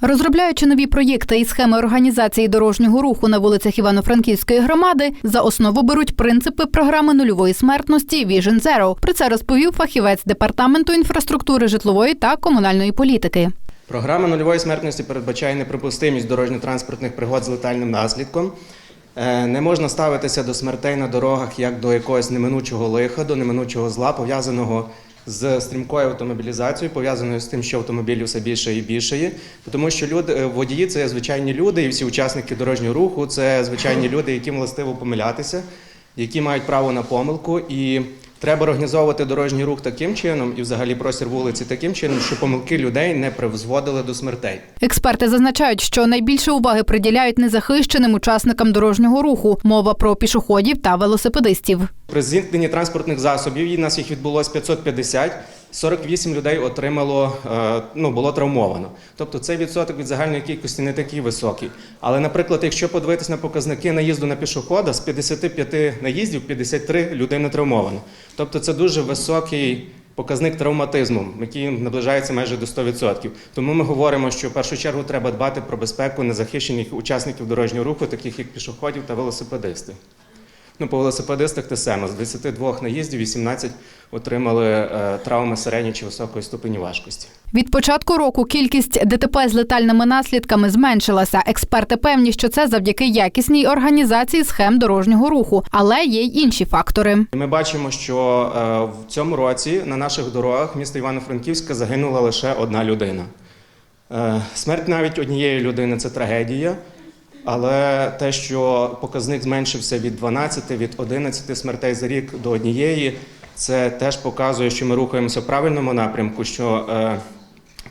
Розробляючи нові проєкти і схеми організації дорожнього руху на вулицях Івано-Франківської громади, за основу беруть принципи програми нульової смертності Vision Zero. Про це розповів фахівець департаменту інфраструктури житлової та комунальної політики. Програма нульової смертності передбачає неприпустимість дорожньо-транспортних пригод з летальним наслідком. Е, Не можна ставитися до смертей на дорогах як до якогось неминучого лиха, до неминучого зла, пов'язаного з стрімкою автомобілізацією, пов'язаною з тим, що автомобілів все більше і більше є. Тому що люди, е, водії це звичайні люди, і всі учасники дорожнього руху це звичайні люди, яким властиво помилятися, які мають право на помилку. І треба організовувати дорожній рух таким чином, і взагалі простір вулиці таким чином, щоб помилки людей не призводили до смертей. Експерти зазначають, що найбільше уваги приділяють незахищеним учасникам дорожнього руху. Мова про пішоходів та велосипедистів. При зіткненні транспортних засобів і нас їх відбулось 550, 48 людей отримало, е, ну, було травмовано. Тобто цей відсоток від загальної кількості не такий високий. Але, наприклад, якщо подивитись на показники наїзду на пішохода, з 55 наїздів 53 людини травмовано. Тобто це дуже високий показник травматизму, який наближається майже до 100%. Тому ми говоримо, що в першу чергу треба дбати про безпеку незахищених учасників дорожнього руху, таких як пішоходів та велосипедистів. Ну, по велосипедистах те саме. З 22 наїздів 18 отримали е, травми середньої чи високої ступені важкості. Від початку року кількість ДТП з летальними наслідками зменшилася. Експерти певні, що це завдяки якісній організації схем дорожнього руху, але є й інші фактори. Ми бачимо, що е, в цьому році на наших дорогах міста Івано-Франківська загинула лише одна людина. Е, Смерть навіть однієї людини це трагедія. Але те, що показник зменшився від 12, від 11 смертей за рік до однієї, це теж показує, що ми рухаємося в правильному напрямку, що е,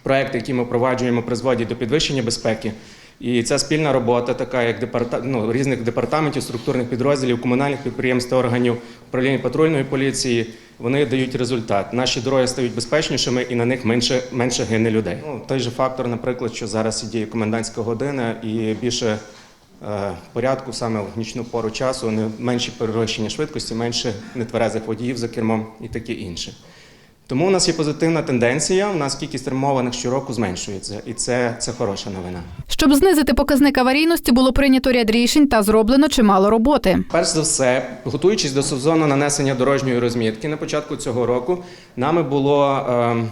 проекти, які ми впроваджуємо, призводять до підвищення безпеки. І ця спільна робота, така як департа... ну, різних департаментів, структурних підрозділів, комунальних підприємств, та органів управління патрульної поліції, вони дають результат. Наші дороги стають безпечнішими і на них менше, менше гине людей. Ну, той же фактор, наприклад, що зараз діє комендантська година і більше порядку саме в нічну пору часу, не менші перевищення швидкості, менше нетверезих водіїв за кермом і таке інше. Тому у нас є позитивна тенденція. У нас кількість травмованих щороку зменшується, і це, це хороша новина. Щоб знизити показник аварійності, було прийнято ряд рішень та зроблено чимало роботи. Перш за все, готуючись до сезону нанесення дорожньої розмітки на початку цього року, нами було м,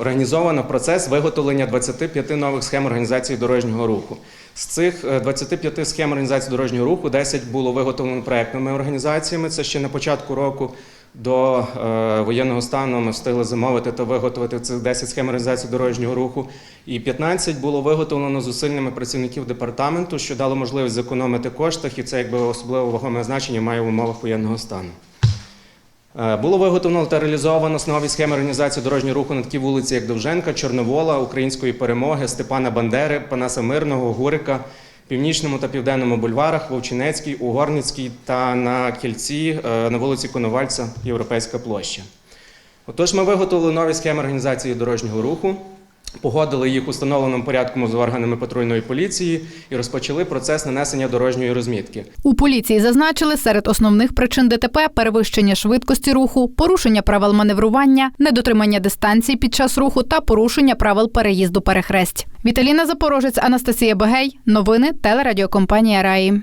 організовано процес виготовлення 25 нових схем організації дорожнього руху. З цих е, 25 схем організації дорожнього руху 10 було виготовлено проектними організаціями. Це ще на початку року. До е, воєнного стану ми встигли замовити та виготовити цих 10 схем організації дорожнього руху, і 15 було виготовлено зусиллями працівників департаменту, що дало можливість зекономити коштах, і це якби особливо вагоме значення має в умовах воєнного стану. Е, Було виготовлено та реалізовано основі схеми організації дорожнього руху на такі вулиці, як Довженка, Чорновола, Української перемоги, Степана Бандери, Панаса Мирного, Гурика, Північному та Південному бульварах, Вовчинецький, Угорницький та на кільці е, на вулиці Коновальця, Європейська площа. Отож, ми виготовили нові схеми організації дорожнього руху, погодили їх у встановленому порядку з органами патрульної поліції і розпочали процес нанесення дорожньої розмітки. У поліції зазначили серед основних причин ДТП перевищення швидкості руху, порушення правил маневрування, недотримання дистанції під час руху та порушення правил переїзду перехресть. Віталіна Запорожець, Анастасія Бегей. Новини телерадіокомпанія Раї.